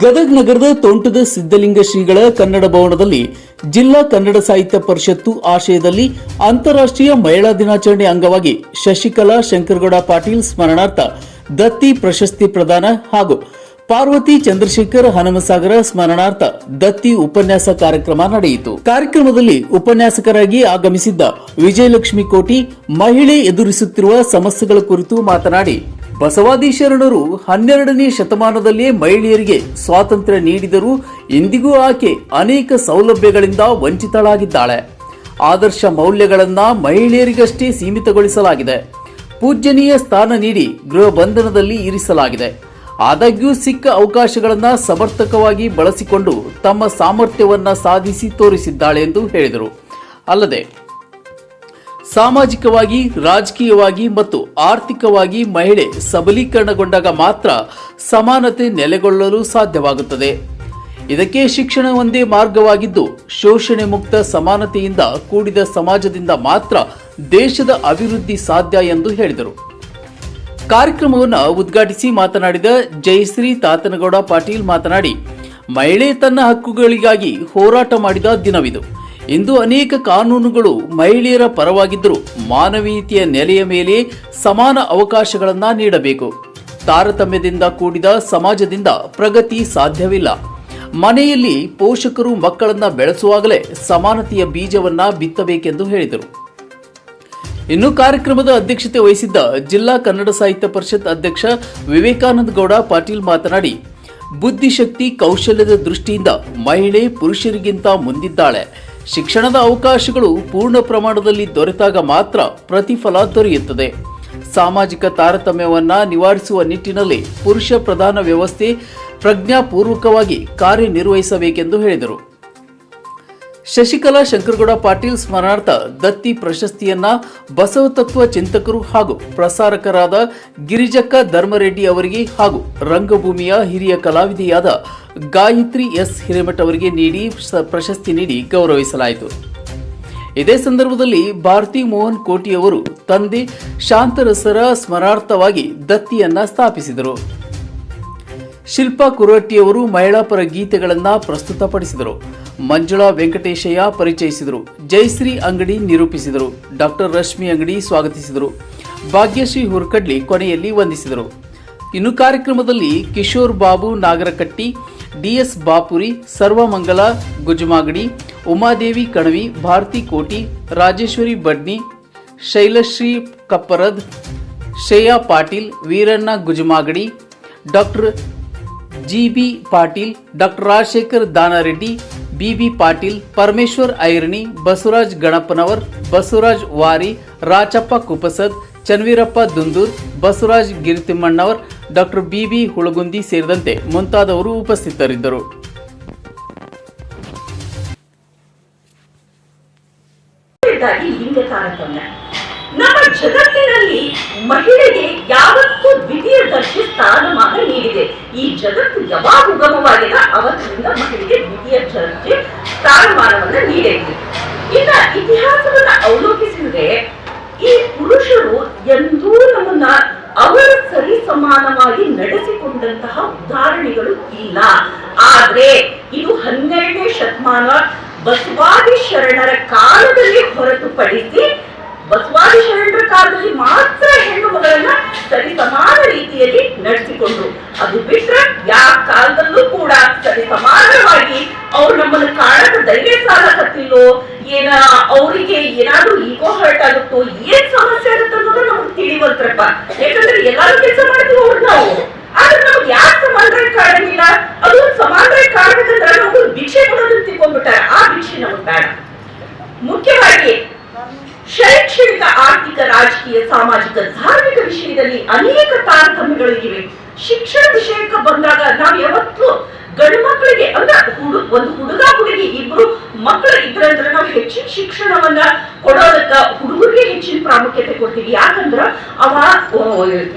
ಗದಗ್ ನಗರದ ತೋಂಟದ ಸಿದ್ದಲಿಂಗ ಶ್ರೀಗಳ ಕನ್ನಡ ಭವನದಲ್ಲಿ ಜಿಲ್ಲಾ ಕನ್ನಡ ಸಾಹಿತ್ಯ ಪರಿಷತ್ತು ಆಶಯದಲ್ಲಿ ಅಂತಾರಾಷ್ಟ್ರೀಯ ಮಹಿಳಾ ದಿನಾಚರಣೆ ಅಂಗವಾಗಿ ಶಶಿಕಲಾ ಶಂಕರಗೌಡ ಪಾಟೀಲ್ ಸ್ಮರಣಾರ್ಥ ದತ್ತಿ ಪ್ರಶಸ್ತಿ ಪ್ರದಾನ ಹಾಗೂ ಪಾರ್ವತಿ ಚಂದ್ರಶೇಖರ್ ಹನುಮಸಾಗರ ಸ್ಮರಣಾರ್ಥ ದತ್ತಿ ಉಪನ್ಯಾಸ ಕಾರ್ಯಕ್ರಮ ನಡೆಯಿತು. ಕಾರ್ಯಕ್ರಮದಲ್ಲಿ ಉಪನ್ಯಾಸಕರಾಗಿ ಆಗಮಿಸಿದ್ದ ವಿಜಯಲಕ್ಷ್ಮಿ ಕೋಟಿ ಮಹಿಳೆ ಎದುರಿಸುತ್ತಿರುವ ಸಮಸ್ಯೆಗಳ ಕುರಿತು ಮಾತನಾಡಿ ಬಸವಾದಿ ಶರಣರು ಹನ್ನೆರಡನೇ ಶತಮಾನದಲ್ಲಿ ಮಹಿಳೆಯರಿಗೆ ಸ್ವಾತಂತ್ರ್ಯ ನೀಡಿದರೂ ಇಂದಿಗೂ ಆಕೆ ಅನೇಕ ಸೌಲಭ್ಯಗಳಿಂದ ವಂಚಿತಳಾಗಿದ್ದಾಳೆ. ಆದರ್ಶ ಮೌಲ್ಯಗಳನ್ನ ಮಹಿಳೆಯರಿಗಷ್ಟೇ ಸೀಮಿತಗೊಳಿಸಲಾಗಿದೆ. ಪೂಜ್ಯನೀಯ ಸ್ಥಾನ ನೀಡಿ ಗೃಹ ಬಂಧನದಲ್ಲಿ ಇರಿಸಲಾಗಿದೆ. ಆದಾಗ್ಯೂ ಸಿಕ್ಕ ಅವಕಾಶಗಳನ್ನು ಸಮರ್ಥಕವಾಗಿ ಬಳಸಿಕೊಂಡು ತಮ್ಮ ಸಾಮರ್ಥ್ಯವನ್ನ ಸಾಧಿಸಿ ತೋರಿಸಿದ್ದಾಳೆ ಎಂದು ಹೇಳಿದರು. ಅಲ್ಲದೆ ಸಾಮಾಜಿಕವಾಗಿ, ರಾಜಕೀಯವಾಗಿ ಮತ್ತು ಆರ್ಥಿಕವಾಗಿ ಮಹಿಳೆ ಸಬಲೀಕರಣಗೊಂಡಾಗ ಮಾತ್ರ ಸಮಾನತೆ ನೆಲೆಗೊಳ್ಳಲು ಸಾಧ್ಯವಾಗುತ್ತದೆ. ಇದಕ್ಕೆ ಶಿಕ್ಷಣ ಒಂದೇ ಮಾರ್ಗವಾಗಿದ್ದು, ಶೋಷಣೆ ಮುಕ್ತ ಸಮಾನತೆಯಿಂದ ಕೂಡಿದ ಸಮಾಜದಿಂದ ಮಾತ್ರ ದೇಶದ ಅಭಿವೃದ್ಧಿ ಸಾಧ್ಯ ಎಂದು ಹೇಳಿದರು. ಕಾರ್ಯಕ್ರಮವನ್ನು ಉದ್ಘಾಟಿಸಿ ಮಾತನಾಡಿದ ಜಯಶ್ರೀ ತಾತನಗೌಡ ಪಾಟೀಲ್ ಮಾತನಾಡಿ, ಮಹಿಳೆ ತನ್ನ ಹಕ್ಕುಗಳಿಗಾಗಿ ಹೋರಾಟ ಮಾಡಿದ ದಿನವಿದು. ಇಂದು ಅನೇಕ ಕಾನೂನುಗಳು ಮಹಿಳೆಯರ ಪರವಾಗಿದ್ದರೂ ಮಾನವೀಯತೆಯ ನೆಲೆಯ ಮೇಲೆ ಸಮಾನ ಅವಕಾಶಗಳನ್ನು ನೀಡಬೇಕು. ತಾರತಮ್ಯದಿಂದ ಕೂಡಿದ ಸಮಾಜದಿಂದ ಪ್ರಗತಿ ಸಾಧ್ಯವಿಲ್ಲ. ಮನೆಯಲ್ಲಿ ಪೋಷಕರು ಮಕ್ಕಳನ್ನ ಬೆಳೆಸುವಾಗಲೇ ಸಮಾನತೆಯ ಬೀಜವನ್ನ ಬಿತ್ತಬೇಕೆಂದು ಹೇಳಿದರು. ಇನ್ನು ಕಾರ್ಯಕ್ರಮದ ಅಧ್ಯಕ್ಷತೆ ವಹಿಸಿದ್ದ ಜಿಲ್ಲಾ ಕನ್ನಡ ಸಾಹಿತ್ಯ ಪರಿಷತ್ ಅಧ್ಯಕ್ಷ ವಿವೇಕಾನಂದ ಗೌಡ ಪಾಟೀಲ್ ಮಾತನಾಡಿ, ಬುದ್ಧಿಶಕ್ತಿ ಕೌಶಲ್ಯದ ದೃಷ್ಟಿಯಿಂದ ಮಹಿಳೆ ಪುರುಷರಿಗಿಂತ ಮುಂದಿದ್ದಾಳೆ. ಶಿಕ್ಷಣದ ಅವಕಾಶಗಳು ಪೂರ್ಣ ಪ್ರಮಾಣದಲ್ಲಿ ದೊರೆತಾಗ ಮಾತ್ರ ಪ್ರತಿಫಲ ದೊರೆಯುತ್ತದೆ. ಸಾಮಾಜಿಕ ತಾರತಮ್ಯವನ್ನ ನಿವಾರಿಸುವ ನಿಟ್ಟಿನಲ್ಲಿ ಪುರುಷ ಪ್ರಧಾನ ವ್ಯವಸ್ಥೆ ಪ್ರಜ್ಞಾಪೂರ್ವಕವಾಗಿ ಕಾರ್ಯನಿರ್ವಹಿಸಬೇಕೆಂದು ಹೇಳಿದರು. ಶಶಿಕಲಾ ಶಂಕರಗೌಡ ಪಾಟೀಲ್ ಸ್ಮರಣಾರ್ಥ ದತ್ತಿ ಪ್ರಶಸ್ತಿಯನ್ನ ಬಸವ ತತ್ವ ಚಿಂತಕರು ಹಾಗೂ ಪ್ರಸಾರಕರಾದ ಗಿರಿಜಕ್ಕ ಧರ್ಮರೆಡ್ಡಿ ಅವರಿಗೆ ಹಾಗೂ ರಂಗಭೂಮಿಯ ಹಿರಿಯ ಕಲಾವಿದೆಯಾದ ಗಾಯತ್ರಿ ಎಸ್ ಹಿರೇಮಠ ಅವರಿಗೆ ನೀಡಿ ಪ್ರಶಸ್ತಿ ನೀಡಿ ಗೌರವಿಸಲಾಯಿತು. ಇದೇ ಸಂದರ್ಭದಲ್ಲಿ ಭಾರತಿ ಮೋಹನ್ ಕೋಟಿ ಅವರು ತಂದೆ ಶಾಂತರಸರ ಸ್ಮರಾರ್ಥವಾಗಿ ದತ್ತಿಯನ್ನ ಸ್ಥಾಪಿಸಿದರು. ಶಿಲ್ಪಾ ಕುರಟ್ಟಿಯವರು ಮಹಿಳಾ ಪರ ಗೀತೆಗಳನ್ನ ಪ್ರಸ್ತುತಪಡಿಸಿದರು. ಮಂಜುಳಾ ವೆಂಕಟೇಶಯ್ಯ ಪರಿಚಯಿಸಿದರು. ಜಯಶ್ರೀ ಅಂಗಡಿ ನಿರೂಪಿಸಿದರು. ಡಾಕ್ಟರ್ ರಶ್ಮಿ ಅಂಗಡಿ ಸ್ವಾಗತಿಸಿದರು. ಭಾಗ್ಯಶ್ರೀ ಹುರ್ಕಡ್ಲಿ ಕೊನೆಯಲ್ಲಿ ವಂದಿಸಿದರು. ಇನ್ನು ಕಾರ್ಯಕ್ರಮದಲ್ಲಿ Kishor Babu Nagarakatti, DS Bapuri, Sarvamangala, Gujamagadi, Umadevi Kanavi, Bharati Koti, Rajeshwari Badni, Shailashri Kapparad, Shreya Patil, Veeranna Gujamagadi, doctor G B Patil, doctor Rajashekhar Danareddy BB Patil, Parameshwar Airani, Basavaraj Ganapanavar, Basavaraj Vari, Rachappa Kupasad Chanveerappa Dundur, Basavaraj Giritimmannavar, doctor BB Hulagundi ಸೇರಿದಂತೆ ಮುಂತಾದವರು ಉಪಸ್ಥಿತರಿದ್ದರು. ನಮ್ಮ ಜಗತ್ತಿನಲ್ಲಿ ಮಹಿಳೆಗೆ ಮಾತ್ರ ನೀಡಿದೆ. ಈ ಜಗತ್ತು ಯಾವಾಗ ಉಗಮವಾಗಿದ. ಅವತ್ತಿನಿಂದ ಮಕ್ಕಳಿಗೆ ದ್ವಿತೀಯ ಚರ್ಚೆ ಸ್ಥಾನಮಾನವನ್ನ ನೀಡಿದೆ ಇನ್ನ ಇತಿಹಾಸವನ್ನ ಅವಲೋಕಿಸಿದ್ರೆ, ಈ ಪುರುಷರು ಎಂದೂ ನಮ್ಮನ್ನ ಅವರ ಸರಿ ಸಮಾನವಾಗಿ ನಡೆಸಿಕೊಂಡಂತಹ ಉದಾಹರಣೆಗಳು ಇಲ್ಲ. ಆದ್ರೆ ಇದು ಹನ್ನೆರಡನೇ ಶತಮಾನ ಬಸವಾದಿ ಶರಣರ ಕಾಲದಲ್ಲಿ ಹೊರತುಪಡಿಸಿ ಬಸವಾದಿ ಶರಣರ ಕಾಲದಲ್ಲಿ ಮಾತ್ರ ಹೆಣ್ಣು ಮಗಳನ್ನ ಸರಿ ಸಮಾನ ರೀತಿಯಲ್ಲಿ ನಡೆಸಿಕೊಂಡ್ರು. ಅದು ಬಿಟ್ರೆ ಯಾವ ಕಾಲದಲ್ಲೂ ಕೂಡ ಸರಿ ಸಮಾನವಾಗಿ ಅವ್ರು ನಮ್ಮನ್ನು ಕಾಣದ ಧೈರ್ಯ ಸಾಲಕತ್ತಿಲ್ಲೋ ಏನ ಅವರಿಗೆ ಏನಾದ್ರೂ ಈಗೋ ಹರ್ಟ್ ಆಗುತ್ತೋ? ಏನ್ ಸಮಸ್ಯೆ ಆಗುತ್ತೆ ಅನ್ನೋದು ನಮ್ಗೆ ತಿಳಿವಂತ್ರಪ್ಪ ಯಾಕಂದ್ರೆ ಎಲ್ಲಾರು ಕೆಲಸ ಮಾಡ್ತೀವಿ ಅವ್ರು ನಾವು. ಆದ್ರೆ ನಮ್ಗೆ ಯಾಕೆ ಕಾರಣ ಇಲ್ಲ? ಅದು ಸಮಾನ ಕಾಣಬೇಕಂದ್ರೆ ನಾವು ಭಿಕ್ಷೆ ಕೊಡೋದನ್ನ ತಿಳ್ಕೊಂಡ್ಬಿಟ್ಟಾರೆ. ಆ ಭಿಕ್ಷೆ ನಮ್ಗೆ ಬೇಡ. ಮುಖ್ಯವಾಗಿ ಶೈಕ್ಷಣಿಕ ಆರ್ಥಿಕ ರಾಜಕೀಯ ಸಾಮಾಜಿಕ ಧಾರ್ಮಿಕ ವಿಷಯದಲ್ಲಿ ಅನೇಕ ತಾರತಮ್ಯಗಳು ಇವೆ ಶಿಕ್ಷಣ ವಿಷಯಕ್ಕೆ ಬಂದಾಗ ನಾವು ಯಾವತ್ತು ಗಂಡು ಮಕ್ಕಳಿಗೆ ಅಂದ್ರೆ ಒಂದು ಹುಡುಗ ಹುಡುಗಿ ಇಬ್ರು ಮಕ್ಕಳು ಇದ್ರಂದ್ರೆ ನಾವು ಹೆಚ್ಚಿನ ಶಿಕ್ಷಣವನ್ನ ಕೊಡೋದಕ್ಕ ಹುಡುಗರಿಗೆ ಹೆಚ್ಚಿನ ಪ್ರಾಮುಖ್ಯತೆ ಕೊಡ್ತೀವಿ. ಯಾಕಂದ್ರ ಅವ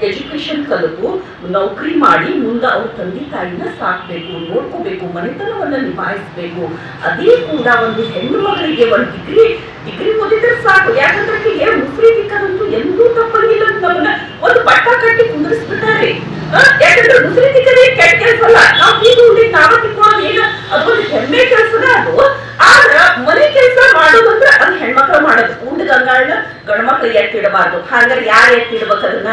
ಎಜುಕೇಶನ್ ಕಲಿತು ನೌಕರಿ ಮಾಡಿ ಮುಂದೆ ಅವ್ರ ತಂದೆ ತಾಯಿನ ಸಾಕ್ಬೇಕು, ನೋಡ್ಕೋಬೇಕು, ಮನೆತನವನ್ನ ನಿಭಾಯಿಸ್ಬೇಕು. ಅದೇ ಕೂಡ ಒಂದು ಹೆಣ್ಣು ಮಗಳಿಗೆ ಒಂದು ಡಿಗ್ರಿ ಡಿಗ್ರಿ ಓದಿದ್ರೆ ಸಾಕು. ಯಾಕಂದ್ರೆ ಏನು ಮುಸ್ರಿ ತಿಕ್ಕದಂತೂ ಎಂದೂ ತಪ್ಪಂಗಿಲ್ಲ ನಮ್ಮನ್ನ ಒಂದು ಪಟ್ಟ ಕಟ್ಟಿ ಕುಂದಿರಿಸ್ಬಿಟ್ಟಾರೆ. ಯಾಕಂದ್ರೆ ಮುಸ್ಲಿತಿಕರೇ ಕೆಟ್ಟ ಕೆಲಸ ಅಲ್ಲ. ನಾವು ಈಗ ಉಂಡಿ ನಾವ ತಿಳ್ಕೊಳ್ಳೋದು ಏನು? ಅದೊಂದು ಹೆಮ್ಮೆ ಕೆಲಸದ ಅದು. ಆದ್ರ ಮನೆ ಕೆಲಸ ಮಾಡೋದಂದ್ರೆ ಅದು ಹೆಣ್ಮಕ್ಳು ಮಾಡೋದು. ಉಂಡ ಗಂಗಾಳನ್ನ ಗಂಡ್ಮಕ್ಳು ಎತ್ತಿಡಬಾರ್ದು ಹಾಗಾದ್ರೆ ಯಾರು ಎತ್ತಿಡ್ಬೇಕು ಅದನ್ನ?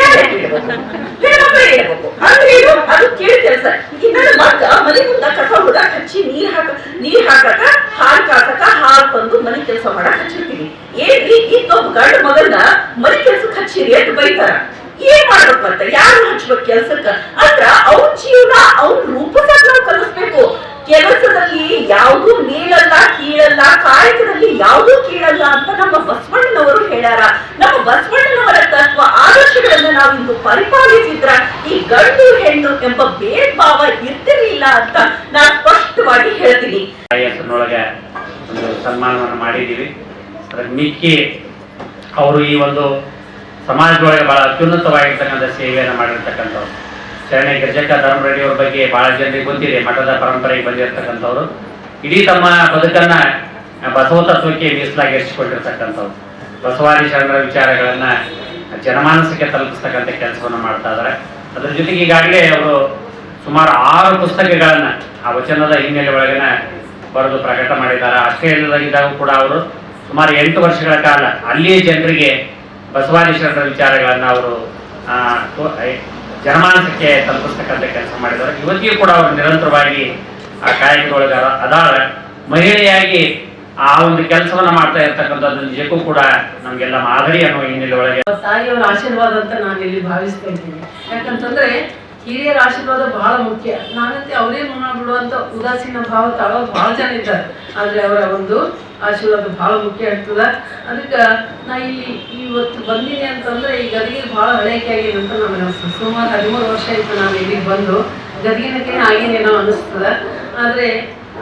ಯಾರು ಎತ್ತಿಡ್ಬೇಕು ಹೆಣ್ಮಕ್ಳು ಇಡಬೇಕು. ಅಂದ್ರೆ ಏನು? ಅದು ಕೇಳಿ ಕೆಲಸ. ಇನ್ನ ಮಗ ಮನೆ ಮುಂದ ಕಸ ಹುಡ ಹಚ್ಚಿ ನೀರ್ ಹಾಕ, ನೀರ್ ಹಾಕಕ, ಹಾಲು ಕಾಸಕ ಹಾಲು ತಂದು ಮನೆ ಕೆಲಸ ಮಾಡಕ್ ಹಚ್ಚಿರ್ತೀವಿ ಏನ್ರಿ ಈ ತಪ್ಪು ಗಂಡ ಮಗನ ಮನೆ ಕೆಲಸಕ್ಕೆ ಹಚ್ಚಿರಿ ಅಂತ ಬೈತಾರ. ಏನ್ ಮಾಡ್ಬೇಕಂತ ಯಾರು ಹಚ್ಬೇಕು ಕೆಲ್ಸಕ್ಕ? ಅಂದ್ರ ಅವ್ನ ಜೀವನ, ಅವ್ನ ರೂಪದಾಗ ನಾವು ಕಲಿಸ್ಬೇಕು. ಕೆಲಸದಲ್ಲಿ ಯಾವುದು ಮೇಲಲ್ಲ, ಕೀಳಲ್ಲ, ಕಾಯಕದಲ್ಲಿ ಯಾವುದು ಕೀಳಲ್ಲ ಅಂತ ನಮ್ಮ ಬಸವಣ್ಣನವರು ಹೇಳ್ಯಾರ. ನಮ್ಮ ಬಸವಣ್ಣನವರ ತತ್ವ, ಆದರ್ಶಗಳನ್ನ ನಾವು ಇಂದು ಪರಿಪಾಲಿಸಿದ್ರ ಈ ಗಂಡು ಹೆಣ್ಣು ಎಂಬ ಭಾವ ಇರ್ತಿರ್ಲಿಲ್ಲ ಅಂತ ನಾನು ಸ್ಪಷ್ಟವಾಗಿ ಹೇಳ್ತೀನಿ. ಒಂದು ಸನ್ಮಾನವನ್ನು ಮಾಡಿದ್ದೀವಿ ಮಿಕ್ಕಿ ಅವರು ಈ ಒಂದು ಸಮಾಜದೊಳಗೆ ಬಹಳ ಅತ್ಯುನ್ನತವಾಗಿರ್ತಕ್ಕಂಥ ಸೇವೆಯನ್ನು ಮಾಡಿರ್ತಕ್ಕಂಥವ್ರು. ಶರಣೆ ಗಜಕ ಧರ್ಮ ರೆಡ್ಡಿಯವ್ರ ಬಗ್ಗೆ ಬಹಳ ಜನರಿಗೆ ಗೊತ್ತಿದೆ, ಮಠದ ಪರಂಪರೆಗೆ ಬಂದಿರತಕ್ಕಂಥವ್ರು. ಇಡೀ ತಮ್ಮ ಬದುಕನ್ನ ಬಸವ ತತ್ವಕ್ಕೆ ಮೀಸಲಾಗಿರಿಸಿಕೊಂಡಿರ್ತಕ್ಕಂಥವ್ರು ಬಸವಾದಿ ಶರಣರ ವಿಚಾರಗಳನ್ನ ಜನಮಾನಸಕ್ಕೆ ತಲುಪಿಸ್ತಕ್ಕಂಥ ಕೆಲಸವನ್ನು ಮಾಡ್ತಾ ಇದ್ದಾರೆ ಅದ್ರ ಜೊತೆಗೆ ಈಗಾಗಲೇ ಅವರು ಸುಮಾರು ಆರು ಪುಸ್ತಕಗಳನ್ನ ಆ ವಚನದ ಹಿನ್ನೆಲೆ ಒಳಗಿನ ಬರೆದು ಪ್ರಕಟ ಮಾಡಿದ್ದಾರೆ. ಆಸ್ಟ್ರೇಲಿಯಾದಾಗಿದ್ದಾಗ ಕೂಡ ಅವರು ಸುಮಾರು ಎಂಟು ವರ್ಷಗಳ ಕಾಲ ಅಲ್ಲಿಯೇ ಜನರಿಗೆ ಬಸವಾದಿ ವಿಚಾರಗಳನ್ನು ಅವರು ಜನಮಾನಸಕ್ಕೆ ತಲುಪಿಸ್ತಕ್ಕಂಥ ಕೆಲಸ ಮಾಡಿದ್ದಾರೆ ಇವತ್ತಿಗೂ ಕೂಡ ಅವರು ನಿರಂತರವಾಗಿ ಆ ಕಾಯಕದೊಳಗೆ ಅದಾರ. ಮಹಿಳೆಯಾಗಿ ಆ ಒಂದು ಕೆಲಸವನ್ನ ಮಾಡ್ತಾ ಇರ್ತಕ್ಕಂಥದ್ದು ನಿಜಕ್ಕೂ ಕೂಡ ನಮಗೆಲ್ಲ ಮಾದರಿ ಅನ್ನೋ ಹಿನ್ನೆಲೆ ಒಳಗೆ ತಾಯಿಯವರ ಆಶೀರ್ವಾದ ಅಂತ ನಾನು ಇಲ್ಲಿ ಭಾವಿಸ್ತಾ ಇದ್ದೀನಿ. ಯಾಕಂತಂದ್ರೆ ಹಿರಿಯರ ಆಶೀರ್ವಾದ ಬಹಳ ಮುಖ್ಯ. ನಾನಂತೆ ಅವರೇ ಬಿಡುವಂತ ಉದಾಸೀನ ಭಾವ ತಾಳೋ ಬಹಳ ಜನ ಇದ್ದಾರೆ. ಆದ್ರೆ ಅವರ ಒಂದು ಆಶೀರ್ವಾದ ಬಹಳ ಮುಖ್ಯ ಆಗ್ತದ. ಅದಕ್ಕೆ ನಾ ಇಲ್ಲಿ ಇವತ್ತು ಬಂದೀನಿ ಅಂತಂದ್ರೆ ಈ ಗದಗಿ ಬಹಳ ಹಳೇಕೆ ಆಗಿದೆ ಅಂತ ನಮಗೆ ಅನಿಸ್ತದೆ. ಸುಮಾರು ಹದಿಮೂರು ವರ್ಷ ಆಯ್ತು ನಾನು ಇಲ್ಲಿಗೆ ಬಂದು ಗದಗಿನಕ್ಕೆ ಆಗೇನೇನೋ ಅನಿಸ್ತದ ಆದ್ರೆ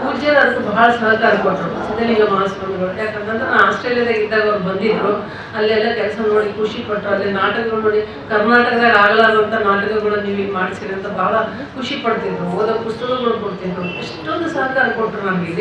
ಪೂಜ್ಯರು ಅದಕ್ಕೆ ಬಹಳ ಸಹಕಾರ ಕೊಟ್ಟರು ಸಿದ್ಧಲಿಂಗ ಮಹಾಸ್ವಾಮಿಗಳು ಯಾಕಂತಂದ್ರೆ ನಾನು ಆಸ್ಟ್ರೇಲಿಯಾದಾಗ ಇದ್ದಾಗ ಅವ್ರು ಬಂದಿದ್ರು. ಅಲ್ಲೆಲ್ಲ ಕೆಲಸ ನೋಡಿ ಖುಷಿ ಪಟ್ಟರು ಅಲ್ಲಿ ನಾಟಕಗಳು ನೋಡಿ ಕರ್ನಾಟಕದಾಗ ಆಗಲಾರಂಥ ನಾಟಕಗಳು ನೀವು ಈಗ ಮಾಡಿಸಿರಿ ಅಂತ ಬಹಳ ಖುಷಿ ಪಡ್ತಿದ್ರು. ಓದೋ ಪುಸ್ತಕಗಳು ಕೊಡ್ತಿದ್ರು. ಎಷ್ಟೊಂದು ಸಹಕಾರ ಕೊಟ್ಟರು ನಮಗೆ